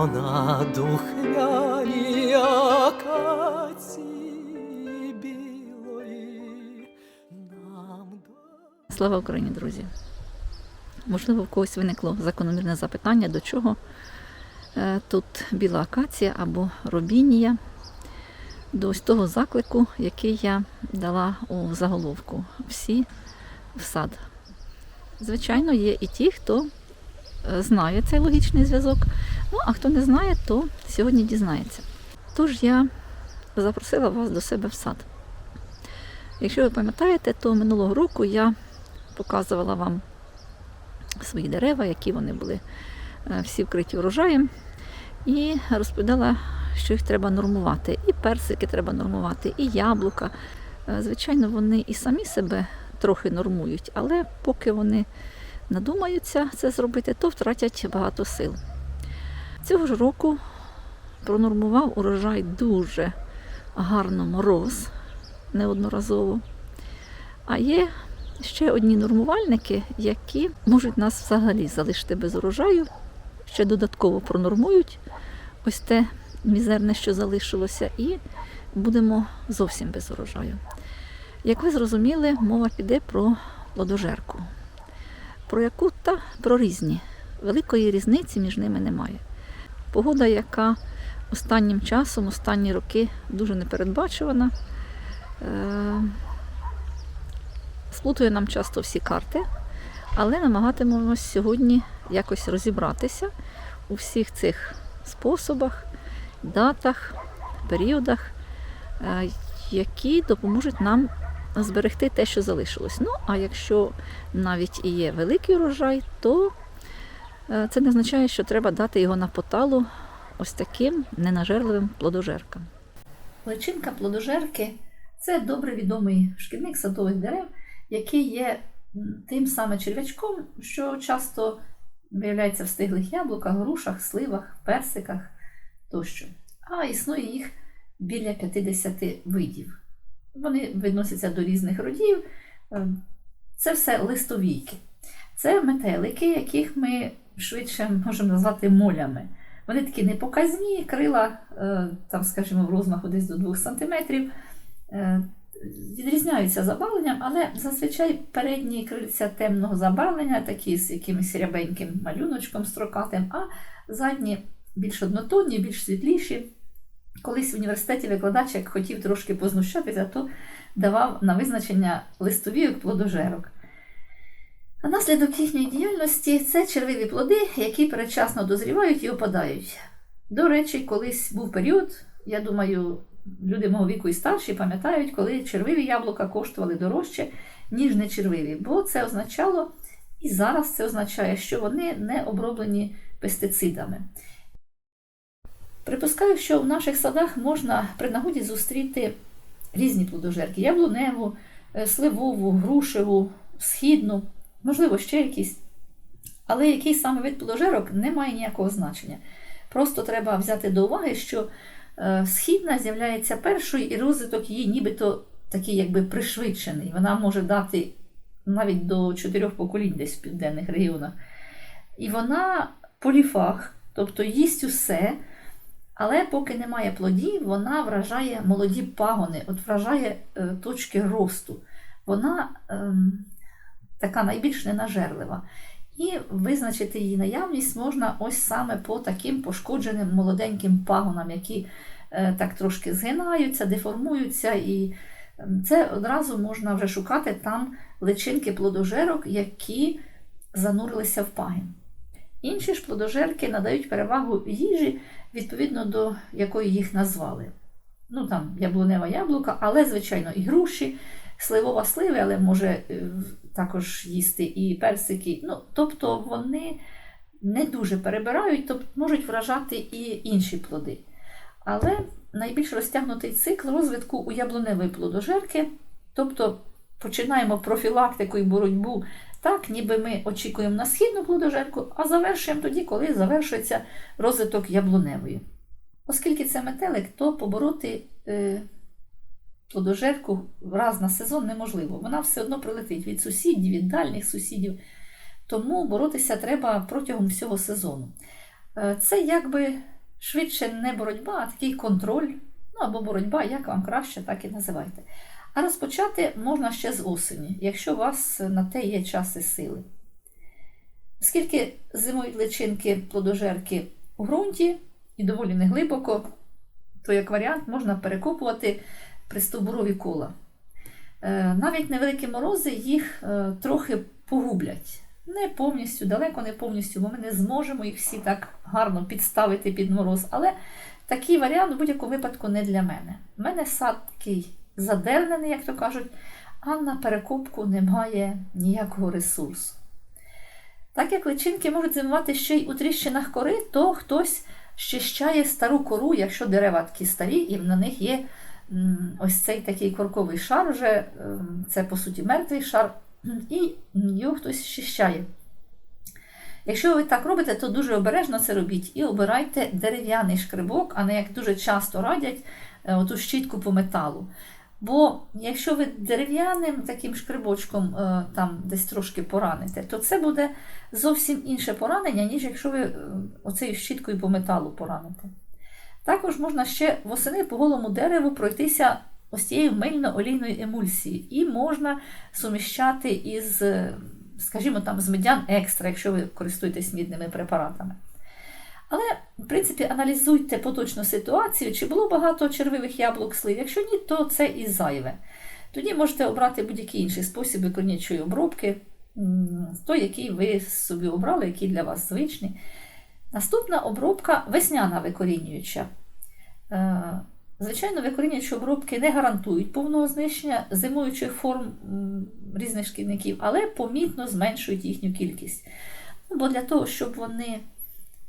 що на духмяній акації білої нам да- Слава Україні, друзі! Можливо, в когось виникло закономірне запитання, до чого е, тут біла акація або робінія, до ось того заклику, який я дала у заголовку Всі в сад. Звичайно, є і ті, хто е, знає цей логічний зв'язок. Ну, а хто не знає, то сьогодні дізнається. Тож я запросила вас до себе в сад. Якщо ви пам'ятаєте, то минулого року я показувала вам свої дерева, які вони були е, всі вкриті врожаєм, і розповідала, що їх треба нормувати. І персики треба нормувати, і яблука. Е, Звичайно, вони і самі себе трохи нормують, але поки вони надумаються це зробити, то втратять багато сил. Цього ж року пронормував урожай дуже гарно мороз неодноразово. А є ще одні нормувальники, які можуть нас взагалі залишити без урожаю, ще додатково пронормують ось те мізерне, що залишилося, і будемо зовсім без урожаю. Як ви зрозуміли, мова піде про плодожерку. Про яку та про різні. Великої різниці між ними немає. Погода, яка останнім часом, останні роки дуже непередбачувана. Е, Сплутує нам часто всі карти, але намагатимемось сьогодні якось розібратися у всіх цих способах, датах, періодах, е, які допоможуть нам зберегти те, що залишилось. Ну, а якщо навіть і є великий урожай, то це не означає, що треба дати його на поталу ось таким ненажерливим плодожеркам. Личинка плодожерки це добре відомий шкідник садових дерев, який є тим саме черв'ячком, що часто виявляється в стиглих яблуках, грушах, сливах, персиках тощо. А існує їх біля 50 видів. Вони відносяться до різних родів. Е, Це все листовійки. Це метелики, яких ми швидше можемо назвати молями. Вони такі непоказні, крила, е, там, скажімо, в розмаху десь до 2 см. Відрізняються забарвленням, але зазвичай передні крильця темного забарвлення, такі з якимось рябеньким малюночком строкатим, а задні більш однотонні, більш світліші. Колись в університеті викладач, як хотів трошки познущатися, то давав на визначення листовійок плодожерок. Наслідок їхньої діяльності це червиві плоди, які передчасно дозрівають і опадають. До речі, колись був період, я думаю, люди мого віку і старші пам'ятають, коли червиві яблука коштували дорожче, ніж не червиві, бо це означало, і зараз це означає, що вони не оброблені пестицидами. Припускаю, що в наших садах можна при нагоді зустріти різні плодожерки: яблуневу, е, сливову, грушеву, східну, можливо, ще якісь. Але який саме вид плодожерок не має ніякого значення. Просто треба взяти до уваги, що е, східна з'являється першою, і розвиток її нібито такий якби пришвидшений. Вона може дати навіть до чотирьох поколінь десь в південних регіонах. І вона поліфаг, тобто їсть усе, але поки немає плодів, вона вражає молоді пагони, от вражає е, точки росту. Вона ем, така найбільш ненажерлива. І визначити її наявність можна ось саме по таким пошкодженим молоденьким пагонам, які е, так трошки згинаються, деформуються, і це одразу можна вже шукати там личинки плодожерок, які занурилися в пагін. Інші ж плодожерки надають перевагу їжі, відповідно до якої їх назвали. Ну там яблунева яблука, але, звичайно, і груші, сливова сливи, але може е, також їсти і персики. Ну, тобто вони не дуже перебирають, тобто можуть вражати і інші плоди. Але найбільш розтягнутий цикл розвитку у яблуневої плодожерки, тобто починаємо профілактику і боротьбу так, ніби ми очікуємо на східну плодожерку, а завершуємо тоді, коли завершується розвиток яблуневої. Оскільки це метелик, то побороти е, плодожерку раз на сезон неможливо. Вона все одно прилетить від сусідів, від дальніх сусідів. Тому боротися треба протягом всього сезону. Е, Це якби швидше не боротьба, а такий контроль, ну або боротьба, як вам краще, так і називайте. А розпочати можна ще з осені, якщо у вас на те є час і сили. Оскільки зимують личинки плодожерки у ґрунті і доволі неглибоко, то як варіант можна перекопувати пристовбурові кола. Е, Навіть невеликі морози їх е, трохи погублять. Не повністю, далеко не повністю, бо ми не зможемо їх всі так гарно підставити під мороз. Але такий варіант в будь-якому випадку не для мене. У мене сад такий задернений, як то кажуть, а на перекопку немає ніякого ресурсу. Так як личинки можуть зимувати ще й у тріщинах кори, то хтось щищає стару кору, якщо дерева такі старі, і на них є ось цей такий корковий шар, вже ем, це по суті мертвий шар, і його хтось щищає. Якщо ви так робите, то дуже обережно це робіть і обирайте дерев'яний шкребок, а не як дуже часто радять е, оту щітку по металу. Бо якщо ви дерев'яним таким шкребочком е, там десь трошки пораните, то це буде зовсім інше поранення, ніж якщо ви е, оцею щіткою по металу пораните. Також можна ще восени по голому дереву пройтися ось цією мильно-олійною емульсією. І можна суміщати із, е, скажімо, там, з медян екстра, якщо ви користуєтесь мідними препаратами. Але, в принципі, аналізуйте поточну ситуацію, чи було багато червивих яблук слив. Якщо ні, то це і зайве. Тоді можете обрати будь-який інший спосіб викорнічої обробки, той, який ви собі обрали, який для вас звичний. Наступна обробка весняна викорінююча. Е, Звичайно, викорінюючі обробки не гарантують повного знищення зимуючих форм різних шкідників, але помітно зменшують їхню кількість. Ну, Бо для того, щоб вони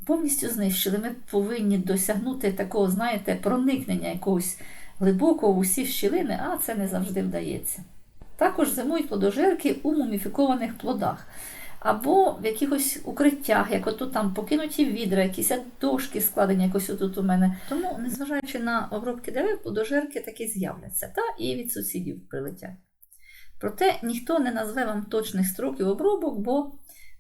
повністю знищили, ми повинні досягнути такого, знаєте, проникнення якогось глибокого в усі щілини, а це не завжди вдається. Також зимують плодожерки у муміфікованих плодах. Або в якихось укриттях, як отут там покинуті відра, якісь дошки складені якось отут у мене. Тому, незважаючи на обробки дерев, плодожерки таки з'являться, та і від сусідів прилетять. Проте ніхто не назве вам точних строків обробок, бо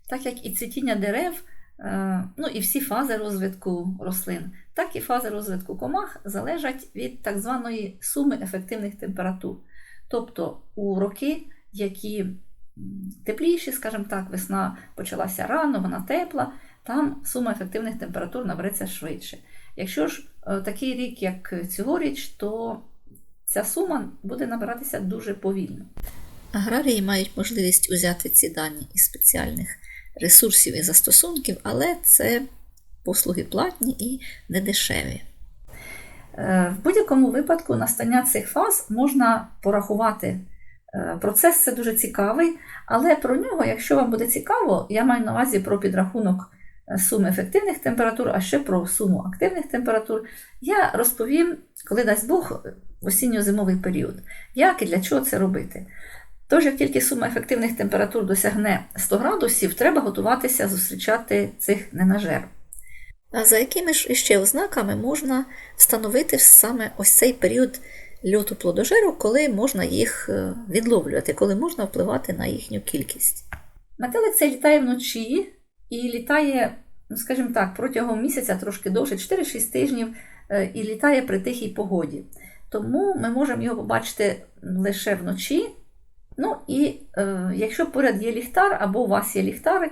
так як і цвітіння дерев, е, ну і всі фази розвитку рослин, так і фази розвитку комах залежать від так званої суми ефективних температур. Тобто у роки, які тепліші, скажімо так, весна почалася рано, вона тепла, там сума ефективних температур набереться швидше. Якщо ж е, такий рік, як цьогоріч, то ця сума буде набиратися дуже повільно. Аграрії мають можливість узяти ці дані із спеціальних ресурсів і застосунків, але це послуги платні і недешеві. Е, В будь-якому випадку настання цих фаз можна порахувати. Е, Процес це дуже цікавий, але про нього, якщо вам буде цікаво, я маю на увазі про підрахунок е, суми ефективних температур, а ще про суму активних температур, я розповім, коли дасть Бог, в осінньо-зимовий період, як і для чого це робити. Тож, як тільки сума ефективних температур досягне 100 градусів, треба готуватися зустрічати цих ненажер. А за якими ж іще ознаками можна встановити саме ось цей період льоту плодожерок, коли можна їх е, відловлювати, коли можна впливати на їхню кількість? Метелик цей літає вночі і літає, ну, скажімо так, протягом місяця трошки довше, 4-6 тижнів, е, і літає при тихій погоді. Тому ми можемо його побачити лише вночі. Ну і е, якщо поряд є ліхтар або у вас є ліхтарик,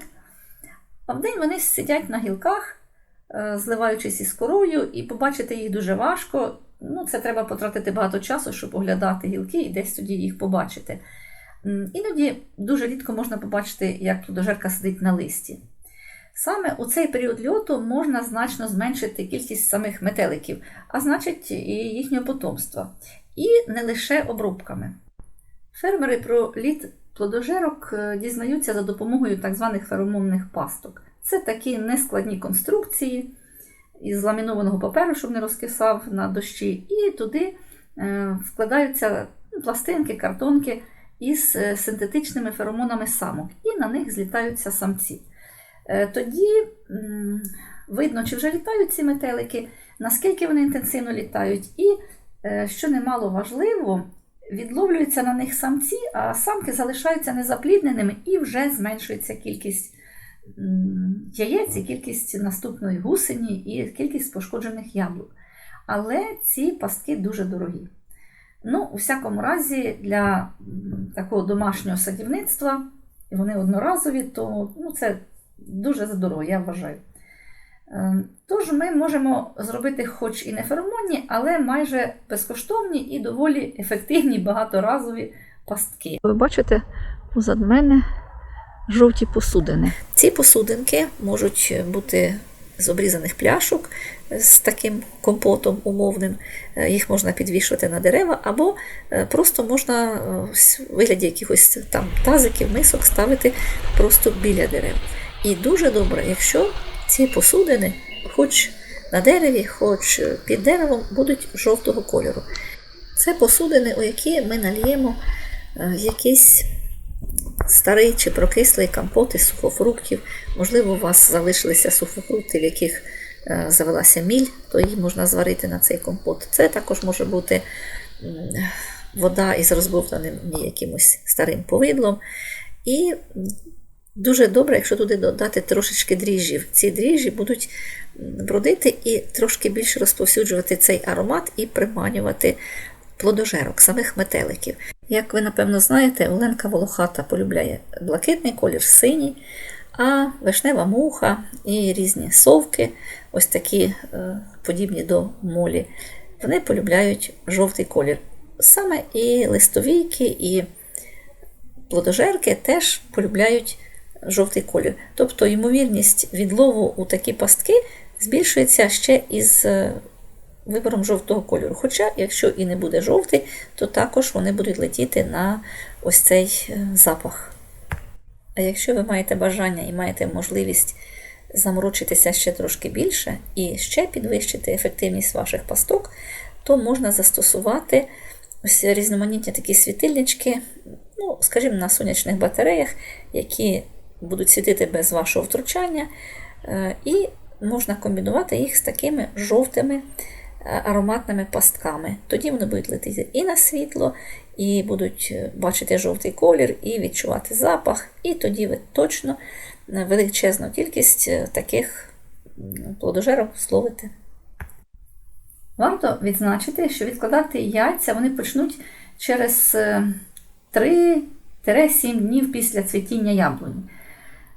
а вдень вони сидять на гілках, е, зливаючись із корою, і побачити їх дуже важко. Ну, це треба потратити багато часу, щоб оглядати гілки і десь тоді їх побачити. Іноді дуже рідко можна побачити, як плодожерка сидить на листі. Саме у цей період льоту можна значно зменшити кількість самих метеликів, а значить і їхнього потомства. І не лише обробками. Фермери про літ плодожерок е, дізнаються за допомогою так званих феромонних пасток. Це такі нескладні конструкції із ламінованого паперу, щоб не розкисав на дощі, і туди е, вкладаються ну, пластинки, картонки із е, синтетичними феромонами самок, і на них злітаються самці. Е, Тоді видно, чи вже літають ці метелики, наскільки вони інтенсивно літають, і, що немало важливо, відловлюються на них самці, а самки залишаються незаплідненими і вже зменшується кількість яєць, і кількість наступної гусені, і кількість пошкоджених яблук. Але ці пастки дуже дорогі. Ну, у всякому разі, для такого домашнього садівництва, і вони одноразові, то ну, це дуже задорого, я вважаю. Е, Тож ми можемо зробити хоч і не феромонні, але майже безкоштовні і доволі ефективні багаторазові пастки. Ви бачите позад мене жовті посудини. Ці посудинки можуть бути з обрізаних пляшок з таким компотом умовним. Е, Їх можна підвішувати на дерева, або е, просто можна е, ось у вигляді якихось там тазиків, мисок ставити просто біля дерев. І дуже добре, якщо ці посудини, хоч на дереві, хоч під деревом, будуть жовтого кольору. Це посудини, у які ми нальємо е, якийсь старий чи прокислий компот із сухофруктів. Можливо, у вас залишилися сухофрукти, в яких е, завелася міль, то її можна зварити на цей компот. Це також може бути вода із розбовтаним якимось старим повидлом. І дуже добре, якщо туди додати трошечки дріжджів. Ці дріжджі будуть бродити і трошки більше розповсюджувати цей аромат і приманювати плодожерок, самих метеликів. Як ви напевно знаєте, Оленка Волохата полюбляє блакитний колір, синій, а вишнева муха і різні совки, ось такі е, подібні до молі, вони полюбляють жовтий колір. Саме і листовійки, і плодожерки теж полюбляють жовтий колір. Тобто ймовірність відлову у такі пастки збільшується ще із е, вибором жовтого кольору. Хоча, якщо і не буде жовтий, то також вони будуть летіти на ось цей е, запах. А якщо ви маєте бажання і маєте можливість заморочитися ще трошки більше і ще підвищити ефективність ваших пасток, то можна застосувати ось різноманітні такі світильнички, ну, скажімо, на сонячних батареях, які будуть світити без вашого втручання, е, і можна комбінувати їх з такими жовтими ароматними пастками. Тоді вони будуть летіти і на світло, і будуть е, бачити жовтий колір, і відчувати запах, і тоді ви точно е, величезну кількість е, таких м, плодожерів словите. Варто відзначити, що відкладати яйця вони почнуть через е, 3-7 днів після цвітіння яблуні.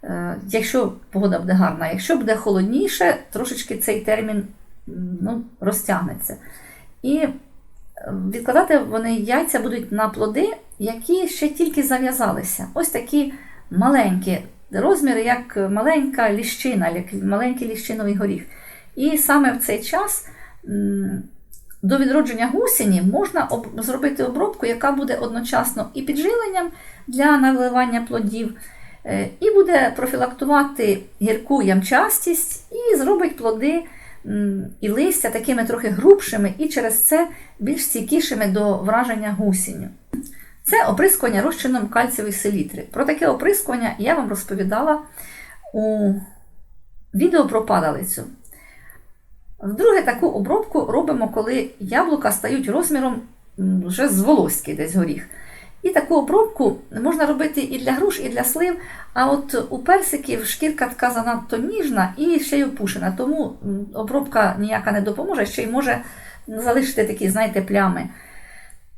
Е, Якщо погода буде гарна, якщо буде холодніше, трошечки цей термін ну, розтягнеться. І е, відкладати вони яйця будуть на плоди, які ще тільки зав'язалися. Ось такі маленькі розміри, як маленька ліщина, як маленький ліщиновий горіх. І саме в цей час до відродження гусені можна об- зробити обробку, яка буде одночасно і підживленням для наливання плодів, е, і буде профілактувати гірку ямчастість, і зробить плоди і листя такими трохи грубшими, і через це більш стійкішими до враження гусінню. Це оприскування розчином кальцієвої селітри. Про таке оприскування я вам розповідала у відео про падалицю. Вдруге, таку обробку робимо, коли яблука стають розміром вже з волоськи десь горіх. І таку обробку можна робити і для груш, і для слив. А от у персиків шкірка така занадто ніжна і ще й опушена, тому обробка ніяка не допоможе, ще й може залишити такі, знаєте, плями.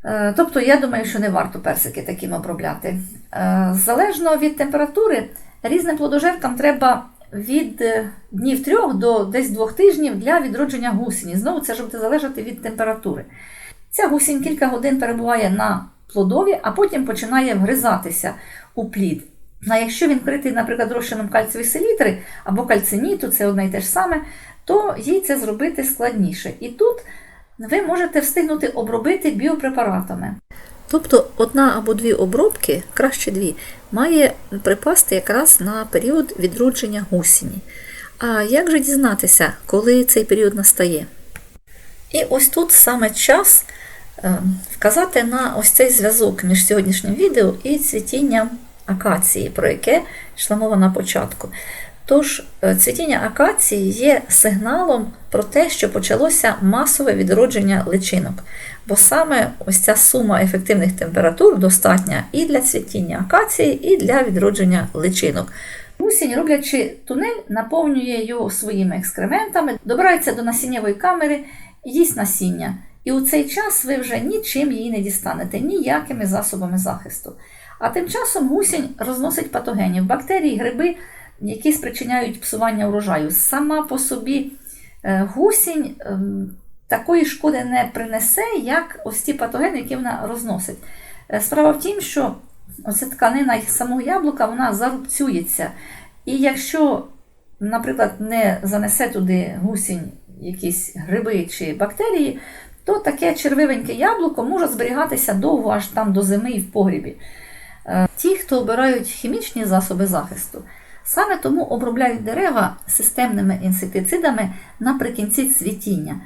Е, Тобто, я думаю, що не варто персики таким обробляти. Е, Залежно від температури, різним плодожеркам треба від е, днів трьох до десь двох тижнів для відродження гусені. Знову це ж буде залежати від температури. Ця гусінь кілька годин перебуває на плодові, а потім починає вгризатися у плід. А якщо він вкритий, наприклад, розчином кальцієвої селітри або кальциніту, це одне й те ж саме, то їй це зробити складніше. І тут ви можете встигнути обробити біопрепаратами. Тобто одна або дві обробки, краще дві, має припасти якраз на період відродження гусені. А як же дізнатися, коли цей період настає? І ось тут саме час вказати на ось цей зв'язок між сьогоднішнім відео і цвітінням акації, про яке йшла мова на початку. Тож, е, цвітіння акації є сигналом про те, що почалося масове відродження личинок. Бо саме ось ця сума ефективних температур достатня і для цвітіння акації, і для відродження личинок. Гусінь, роблячи тунель, наповнює його своїми екскрементами, добирається до насіннєвої камери і їсть насіння. І у цей час ви вже нічим її не дістанете, ніякими засобами захисту. А тим часом гусінь розносить патогенів, бактерії, гриби, які спричиняють псування урожаю. Сама по собі е, гусінь ем, такої шкоди не принесе, як ось ті патогени, які вона розносить. Е, Справа в тім, що оця тканина самого яблука вона зарубцюється. І якщо, наприклад, не занесе туди гусінь якісь гриби чи бактерії, то таке червивеньке яблуко може зберігатися довго аж там до зими і в погрібі. Е, Ті, хто обирають хімічні засоби захисту, саме тому обробляють дерева системними інсектицидами наприкінці цвітіння.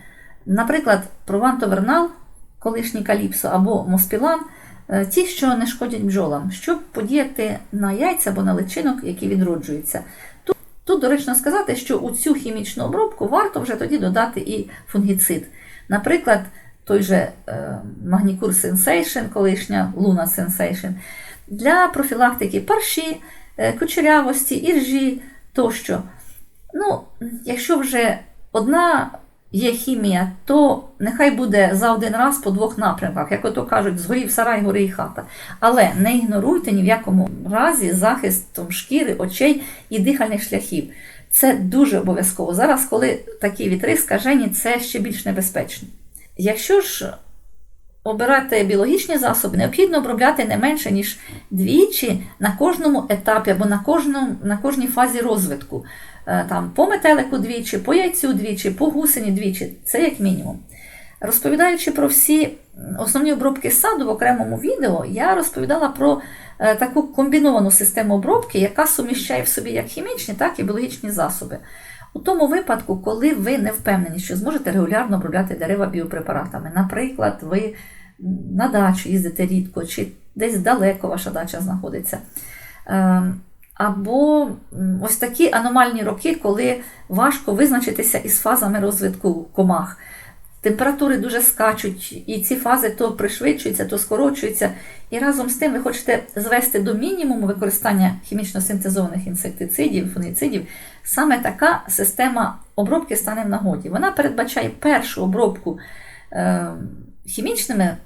Наприклад, провантовернал, колишній каліпсо або моспілан, е, ті, що не шкодять бджолам, щоб подіяти на яйця або на личинок, які відроджуються. Тут, тут доречно сказати, що у цю хімічну обробку варто вже тоді додати і фунгіцид. Наприклад, той же е, Magnicure Sensation, колишня Luna Sensation, для профілактики парші, е, кучерявості, іржі тощо. Ну, якщо вже одна є хімія, то нехай буде за один раз по двох напрямках, як ото кажуть, згорів сарай, гори і хата. Але не ігноруйте ні в якому разі захистом шкіри, очей і дихальних шляхів. Це дуже обов'язково. Зараз, коли такі вітри скажені, це ще більш небезпечно. Якщо ж обирати біологічні засоби, необхідно обробляти не менше, ніж двічі на кожному етапі або на, кожному, на кожній фазі розвитку. Е, Там, по метелику двічі, по яйцю двічі, по гусені двічі. Це як мінімум. Розповідаючи про всі основні обробки саду в окремому відео, я розповідала про е, таку комбіновану систему обробки, яка суміщає в собі як хімічні, так і біологічні засоби. У тому випадку, коли ви не впевнені, що зможете регулярно обробляти дерева біопрепаратами. Наприклад, ви на дачу їздите рідко, чи десь далеко ваша дача знаходиться. Ем, Або ось такі аномальні роки, коли важко визначитися із фазами розвитку комах. Температури дуже скачуть, і ці фази то пришвидшуються, то скорочуються. І разом з тим ви хочете звести до мінімуму використання хімічно синтезованих інсектицидів, фунгіцидів. Саме така система обробки стане в нагоді. Вона передбачає першу обробку е, хімічними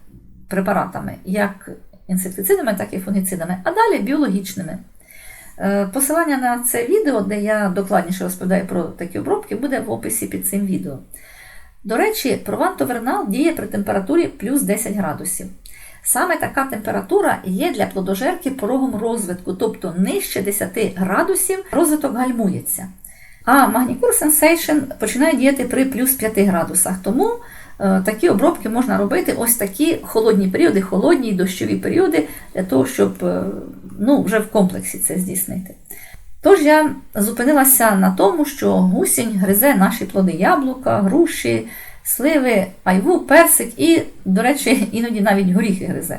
препаратами, як інсектицидами, так і фунгіцидами, а далі біологічними. Е, Посилання на це відео, де я докладніше розповідаю про такі обробки, буде в описі під цим відео. До речі, провантовернал діє при температурі плюс 10 градусів. Саме така температура є для плодожерки порогом розвитку, тобто нижче 10 градусів розвиток гальмується. А Magnicure Sensation починає діяти при плюс 5 градусах. Тому е, такі обробки можна робити ось такі холодні періоди, холодні і дощові періоди, для того, щоб е, ну, вже в комплексі це здійснити. Тож я зупинилася на тому, що гусінь гризе наші плоди яблука, груші, сливи, айву, персик і, до речі, іноді навіть горіхи гризе.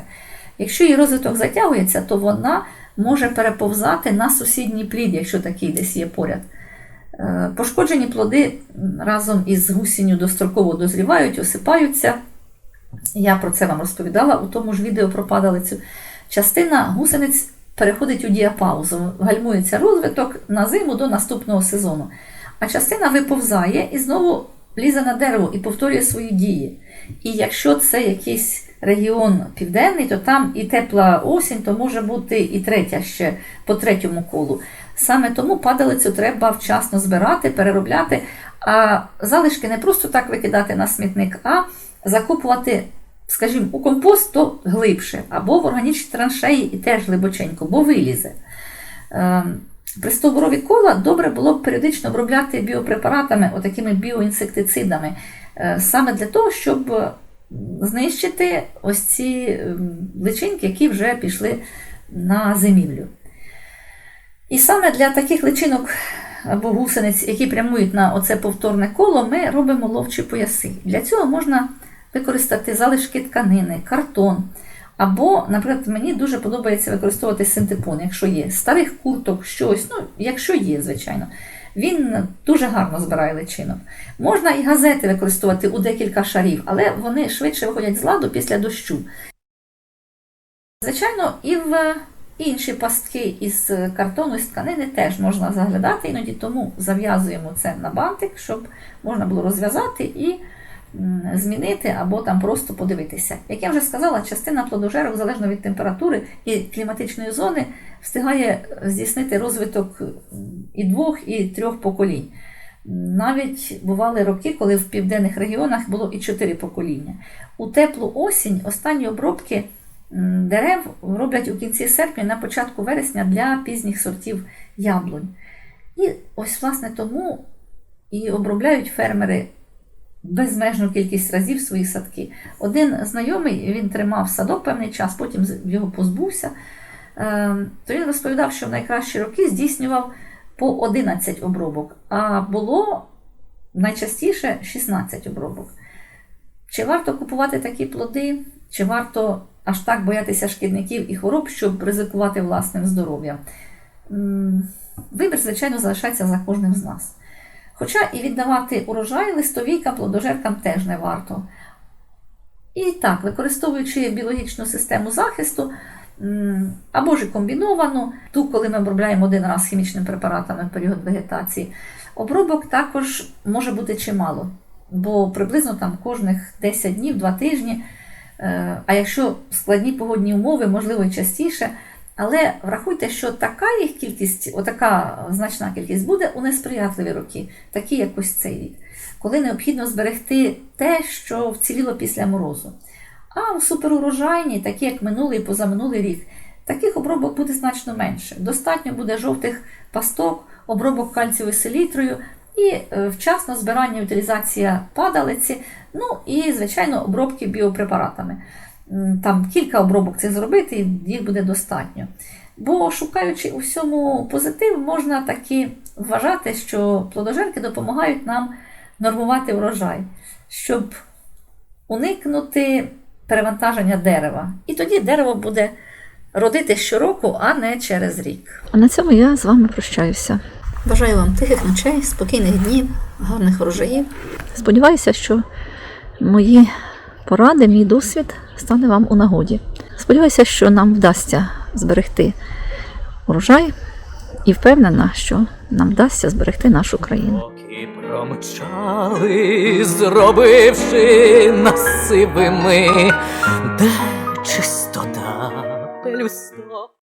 Якщо її розвиток затягується, то вона може переповзати на сусідній плід, якщо такий десь є поряд. Е, Пошкоджені плоди разом із гусінню достроково дозрівають, осипаються. Я про це вам розповідала у тому ж відео про падалицю. Частина гусениць переходить у діапаузу, гальмується розвиток на зиму до наступного сезону. А частина виповзає і знову лізе на дерево і повторює свої дії. І якщо це якийсь регіон південний, то там і тепла осінь, то може бути і третя ще по третьому колу. Саме тому падалицю треба вчасно збирати, переробляти, а залишки не просто так викидати на смітник, а закопувати, скажімо, у компост то глибше, або в органічні траншеї і теж глибоченько, бо вилізе. Ем, Пристовбурові кола добре було б періодично обробляти біопрепаратами, отакими біоінсектицидами, е, саме для того, щоб знищити ось ці ем, личинки, які вже пішли на зимівлю. І саме для таких личинок або гусениць, які прямують на оце повторне коло, ми робимо ловчі пояси. Для цього можна використати залишки тканини, картон. Або, наприклад, мені дуже подобається використовувати синтепон, якщо є старих курток, щось, ну, якщо є, звичайно. Він дуже гарно збирає личинок. Можна і газети використовувати у декілька шарів, але вони швидше виходять з ладу після дощу. Звичайно, і в Інші пастки із картону, з тканини теж можна заглядати іноді, тому зав'язуємо це на бантик, щоб можна було розв'язати і змінити або там просто подивитися. Як я вже сказала, частина плодожерок, залежно від температури і кліматичної зони, встигає здійснити розвиток і двох, і трьох поколінь. Навіть бували роки, коли в південних регіонах було і чотири покоління. У теплу осінь останні обробки дерев роблять у кінці серпня, на початку вересня для пізніх сортів яблунь. І ось, власне, тому і обробляють фермери безмежну кількість разів свої садки. Один знайомий він тримав садок певний час, потім його позбувся. Е, То він розповідав, що в найкращі роки здійснював по 11 обробок, а було найчастіше 16 обробок. Чи варто купувати такі плоди, чи варто аж так боятися шкідників і хвороб, щоб ризикувати власним здоров'ям? Вибір, звичайно, залишається за кожним з нас. Хоча і віддавати урожай листовійкам, плодожеркам теж не варто. І так, використовуючи біологічну систему захисту, або ж комбіновану, ту, коли ми обробляємо один раз хімічними препаратами в період вегетації, обробок також може бути чимало, бо приблизно там кожних 10 днів, 2 тижні, е, а якщо складні погодні умови, можливо, і частіше. Але врахуйте, що така їх кількість, отака значна кількість буде у несприятливі роки, такі як ось цей рік, коли необхідно зберегти те, що вціліло після морозу. А у суперурожайні, такі як минулий і позаминулий рік, таких обробок буде значно менше. Достатньо буде жовтих пасток, обробок кальцієвою селітрою і е, вчасно збирання і утилізація падалиці, ну і, звичайно, обробки біопрепаратами. Там кілька обробок цих зробити, і їх буде достатньо. Бо шукаючи у всьому позитив, можна таки вважати, що плодожерки допомагають нам нормувати врожай, щоб уникнути перевантаження дерева. І тоді дерево буде родити щороку, а не через рік. А на цьому я з вами прощаюся. Бажаю вам тихих ночей, спокійних днів, гарних врожаїв. Сподіваюся, що мої поради, мій досвід стане вам у нагоді. Сподіваюся, що нам вдасться зберегти урожай і впевнена, що нам вдасться зберегти нашу країну. І промчали, зробивши нас сивими, де чистота пелюсток.